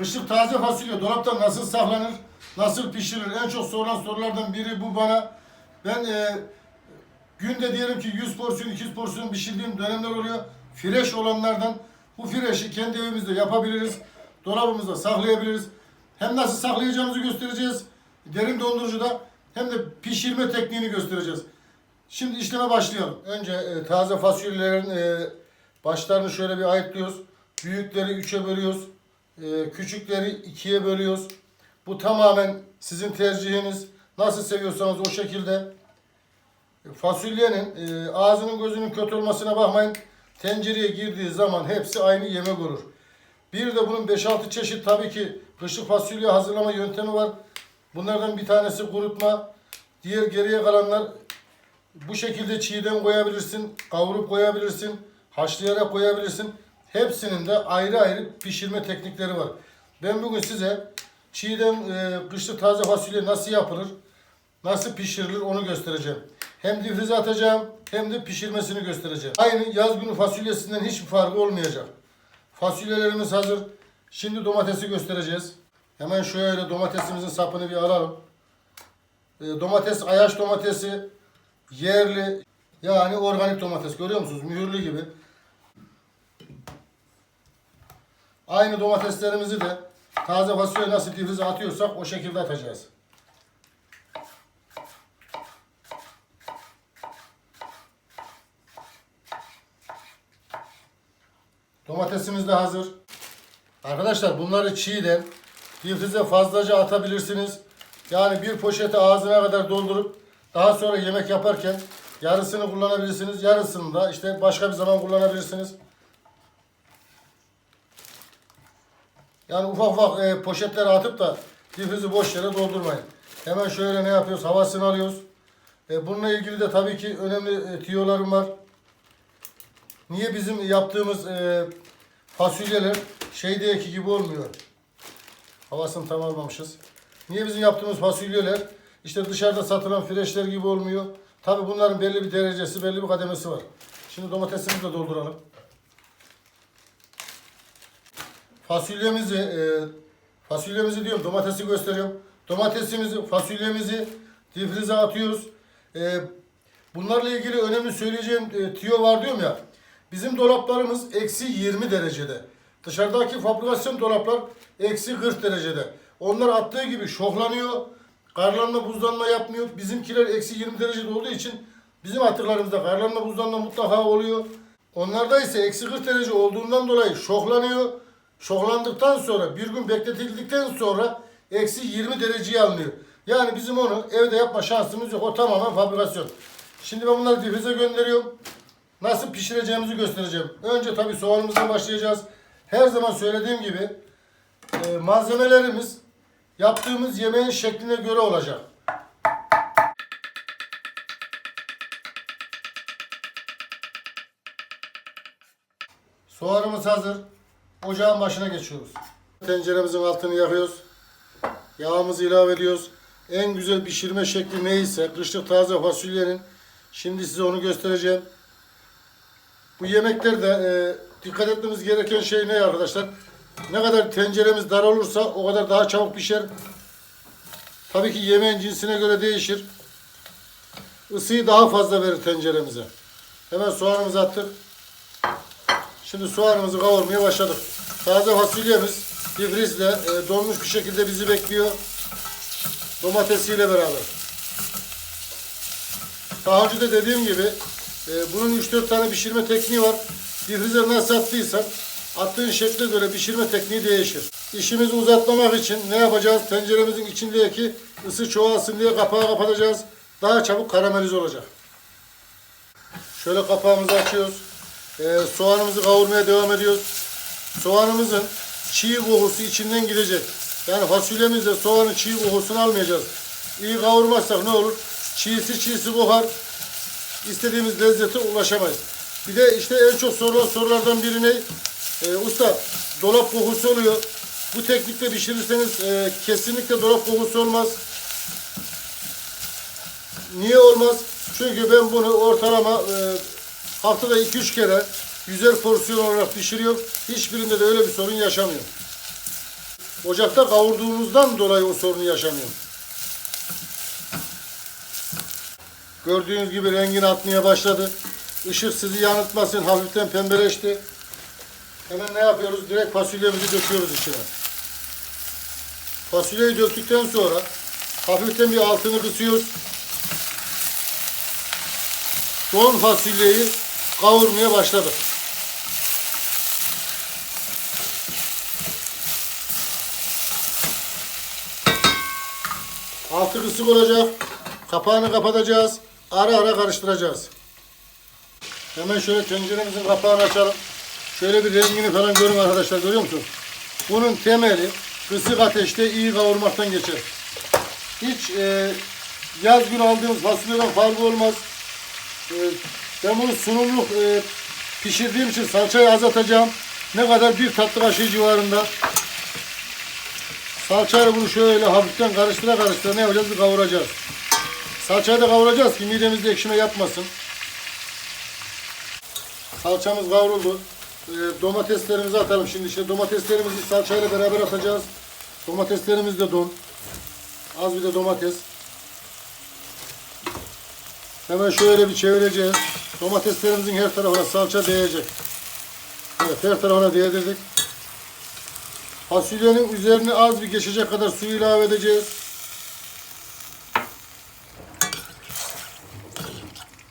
Kışlık taze fasulye dolapta nasıl saklanır, nasıl pişirilir? En çok sorulan sorulardan biri bu bana. Ben e, günde diyelim ki 100 porsiyon, 200 porsiyon pişirdiğim dönemler oluyor. Fresh olanlardan bu freşi kendi evimizde yapabiliriz. Dolabımızda saklayabiliriz. Hem nasıl saklayacağımızı göstereceğiz. Derin dondurucuda hem de pişirme tekniğini göstereceğiz. Şimdi işleme başlayalım. Önce e, taze fasulyelerin e, başlarını şöyle bir ayıtlıyoruz. Büyükleri üçe bölüyoruz. E, küçükleri ikiye bölüyoruz. Bu tamamen sizin tercihiniz. Nasıl seviyorsanız o şekilde. Fasulyenin e, ağzının gözünün kötü olmasına bakmayın. Tencereye girdiği zaman hepsi aynı yemek olur. Bir de bunun 5-6 çeşit tabii ki kışlık fasulye hazırlama yöntemi var. Bunlardan bir tanesi kurutma. Diğer geriye kalanlar bu şekilde çiğden koyabilirsin, kavurup koyabilirsin, haşlayarak koyabilirsin. Hepsinin de ayrı ayrı pişirme teknikleri var. Ben bugün size çiğden e, kışlık taze fasulye nasıl yapılır, nasıl pişirilir onu göstereceğim. Hem difrize atacağım hem de pişirmesini göstereceğim. Aynı yaz günü fasulyesinden hiçbir farkı olmayacak. Fasulyelerimiz hazır. Şimdi domatesi göstereceğiz. Hemen şöyle domatesimizin sapını bir alalım. E, domates, ayaş domatesi, yerli yani organik domates görüyor musunuz? Mühürlü gibi. Aynı domateslerimizi de taze fasulye nasıl difrize atıyorsak o şekilde atacağız. Domatesimiz de hazır. Arkadaşlar bunları çiğden difrize fazlaca atabilirsiniz. Yani bir poşeti ağzına kadar doldurup daha sonra yemek yaparken yarısını kullanabilirsiniz. Yarısını da işte başka bir zaman kullanabilirsiniz. Yani ufak ufak e, poşetlere atıp da difrizi boş yere doldurmayın. Hemen şöyle ne yapıyoruz? Havasını alıyoruz. E, bununla ilgili de tabii ki önemli e, tüyolarım var. Niye bizim yaptığımız e, fasulyeler şeydeki gibi olmuyor? Havasını tam almamışız. Niye bizim yaptığımız fasulyeler işte dışarıda satılan freşler gibi olmuyor? Tabii bunların belli bir derecesi, belli bir kademesi var. Şimdi domatesimizi de dolduralım. Fasulyemizi, e, fasulyemizi diyorum, domatesi gösteriyorum. Domatesimizi, fasulyemizi difrize atıyoruz. E, bunlarla ilgili önemli söyleyeceğim e, tüyo var diyorum ya. Bizim dolaplarımız eksi 20 derecede. Dışarıdaki fabrikasyon dolaplar eksi 40 derecede. Onlar attığı gibi şoklanıyor. Karlanma buzlanma yapmıyor. Bizimkiler eksi 20 derecede olduğu için bizim attıklarımızda karlanma buzlanma mutlaka oluyor. Onlarda ise eksi 40 derece olduğundan dolayı şoklanıyor. Şoklandıktan sonra bir gün bekletildikten sonra eksi 20 dereceye alınıyor. Yani bizim onu evde yapma şansımız yok. O tamamen fabrikasyon. Şimdi ben bunları difrize gönderiyorum. Nasıl pişireceğimizi göstereceğim. Önce tabii soğanımızdan başlayacağız. Her zaman söylediğim gibi e, malzemelerimiz yaptığımız yemeğin şekline göre olacak. Soğanımız hazır. Ocağın başına geçiyoruz. Tenceremizin altını yakıyoruz. Yağımızı ilave ediyoruz. En güzel pişirme şekli neyse kışlık taze fasulyenin şimdi size onu göstereceğim. Bu yemeklerde e, dikkat etmemiz gereken şey ne arkadaşlar? Ne kadar tenceremiz dar olursa o kadar daha çabuk pişer. Tabii ki yemeğin cinsine göre değişir. Isıyı daha fazla verir tenceremize. Hemen soğanımızı attık. Şimdi soğanımızı kavurmaya başladık. Taze fasulyemiz difrizle e, donmuş bir şekilde bizi bekliyor. Domatesiyle beraber. Daha önce de dediğim gibi e, bunun 3-4 tane pişirme tekniği var. Difrize nasıl attıysan attığın şekle göre pişirme tekniği değişir. İşimizi uzatmamak için ne yapacağız? Tenceremizin içindeki ısı çoğalsın diye kapağı kapatacağız. Daha çabuk karamelize olacak. Şöyle kapağımızı açıyoruz. E, soğanımızı kavurmaya devam ediyoruz. Soğanımızın çiğ kokusu içinden gidecek. Yani fasulyemizde soğanın çiğ kokusunu almayacağız. İyi kavurmazsak ne olur? Çiğsi çiğsi kokar. İstediğimiz lezzete ulaşamayız. Bir de işte en çok sorulan sorulardan biri ne? Ee, usta dolap kokusu oluyor. Bu teknikle pişirirseniz e, kesinlikle dolap kokusu olmaz. Niye olmaz? Çünkü ben bunu ortalama e, haftada 2-3 kere yüzer porsiyon olarak pişiriyorum. Hiçbirinde de öyle bir sorun yaşamıyorum. ocakta kavurduğumuzdan dolayı o sorunu yaşanıyor. Gördüğünüz gibi rengini atmaya başladı. Işık sizi yanıltmasın. Hafiften pembeleşti. Hemen ne yapıyoruz? Direkt fasulyemizi döküyoruz içine. Fasulyeyi döktükten sonra hafiften bir altını kısıyoruz. Don fasulyeyi kavurmaya başladık. Altı kısık olacak. Kapağını kapatacağız. Ara ara karıştıracağız. Hemen şöyle tenceremizin kapağını açalım. Şöyle bir rengini falan görün arkadaşlar görüyor musunuz? Bunun temeli kısık ateşte iyi kavurmaktan geçer. Hiç e, yaz günü aldığımız fasulyeden farkı olmaz. E, ben bunu sunumluk e, pişirdiğim için salçayı az atacağım. Ne kadar bir tatlı kaşığı civarında. Salçayla bunu şöyle hafiften karıştıra karıştıra ne yapacağız? Bir kavuracağız. Salçayı da kavuracağız ki midemizde ekşime yapmasın. Salçamız kavruldu. Ee, domateslerimizi atalım şimdi. İşte domateslerimizi salçayla beraber atacağız. Domateslerimiz de don. Az bir de domates. Hemen şöyle bir çevireceğiz. Domateslerimizin her tarafına salça değecek. Evet her tarafına değdirdik. Fasulyenin üzerine az bir geçecek kadar su ilave edeceğiz.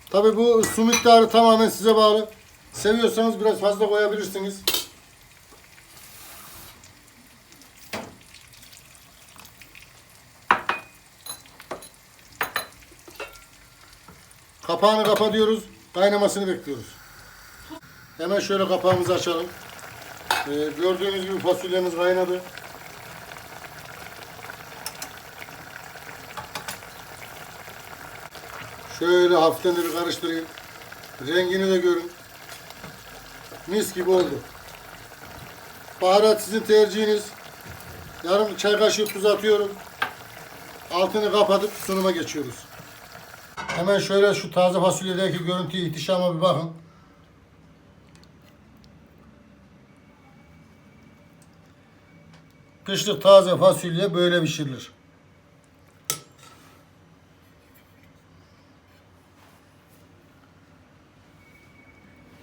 Tabi bu su miktarı tamamen size bağlı. Seviyorsanız biraz fazla koyabilirsiniz. Kapağını kapatıyoruz. Kaynamasını bekliyoruz. Hemen şöyle kapağımızı açalım. Ee, gördüğünüz gibi fasulyemiz kaynadı. Şöyle hafiften bir karıştırayım. Rengini de görün. Mis gibi oldu. Baharat sizin tercihiniz. Yarım çay kaşığı tuz atıyorum. Altını kapatıp sunuma geçiyoruz. Hemen şöyle şu taze fasulyedeki görüntüye ihtişama bir bakın. Kışlık taze fasulye böyle pişirilir.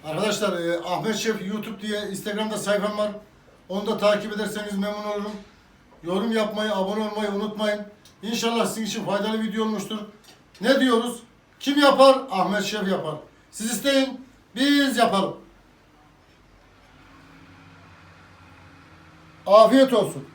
Arkadaşlar e, Ahmet Şef YouTube diye Instagram'da sayfam var. Onu da takip ederseniz memnun olurum. Yorum yapmayı, abone olmayı unutmayın. İnşallah sizin için faydalı video olmuştur. Ne diyoruz? Kim yapar? Ahmet Şef yapar. Siz isteyin, biz yapalım. Afiyet olsun.